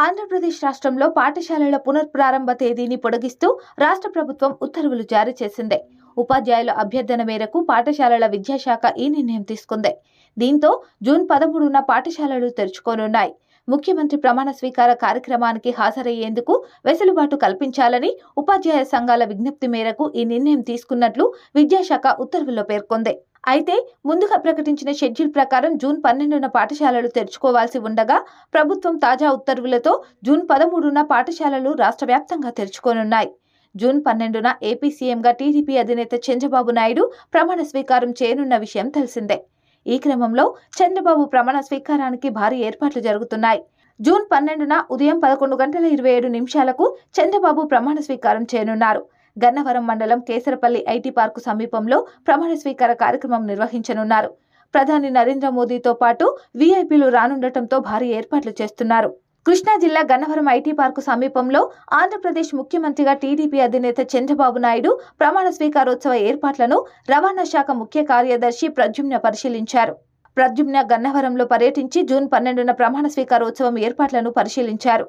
ఆంధ్రప్రదేశ్ రాష్ట్రంలో పాఠశాలల పునఃప్రారంభ తేదీని పొడిగిస్తూ రాష్ట్ర ప్రభుత్వం ఉత్తర్వులు జారీ చేసింది. ఉపాధ్యాయుల అభ్యర్థన మేరకు పాఠశాలల విద్యాశాఖ ఈ నిర్ణయం తీసుకుంది. దీంతో జూన్ పదమూడున పాఠశాలలు తెరుచుకోనున్నాయి. ముఖ్యమంత్రి ప్రమాణ స్వీకార కార్యక్రమానికి హాజరయ్యేందుకు వెసులుబాటు కల్పించాలని ఉపాధ్యాయ సంఘాల విజ్ఞప్తి మేరకు ఈ నిర్ణయం తీసుకున్నట్లు విద్యాశాఖ ఉత్తర్వుల్లో పేర్కొంది. అయితే ముందుగా ప్రకటించిన షెడ్యూల్ ప్రకారం జూన్ పన్నెండున పాఠశాలలు తెరుచుకోవాల్సి ఉండగా ప్రభుత్వం తాజా ఉత్తర్వులతో జూన్ పదమూడున పాఠశాలలు రాష్ట్ర వ్యాప్తంగా తెరుచుకోనున్నాయి. జూన్ పన్నెండున ఏపీ సీఎంగా టీడీపీ అధినేత చంద్రబాబు నాయుడు ప్రమాణ స్వీకారం చేయనున్న విషయం తెలిసిందే. ఈ క్రమంలో చంద్రబాబు ప్రమాణ స్వీకారానికి భారీ ఏర్పాట్లు జరుగుతున్నాయి. జూన్ పన్నెండున ఉదయం పదకొండు గంటల ఇరవై ఏడు నిమిషాలకు చంద్రబాబు ప్రమాణ స్వీకారం చేయనున్నారు. గన్నవరం మండలం కేసరపల్లి ఐటీ పార్కు సమీపంలో ప్రమాణ స్వీకార కార్యక్రమం నిర్వహించనున్నారు. ప్రధాని నరేంద్ర మోదీతో పాటు వీఐపీలు రానుండటంతో భారీ ఏర్పాట్లు చేస్తున్నారు. కృష్ణా జిల్లా గన్నవరం ఐటీ పార్కు సమీపంలో ఆంధ్రప్రదేశ్ ముఖ్యమంత్రిగా టీడీపీ అధినేత చంద్రబాబు నాయుడు ప్రమాణ స్వీకారోత్సవ ఏర్పాట్లను రవాణా శాఖ ముఖ్య కార్యదర్శి ప్రద్యుమ్న పరిశీలించారు. ప్రద్యుమ్న గన్నవరంలో పర్యటించి జూన్ పన్నెండున ప్రమాణ స్వీకారోత్సవం ఏర్పాట్లను పరిశీలించారు.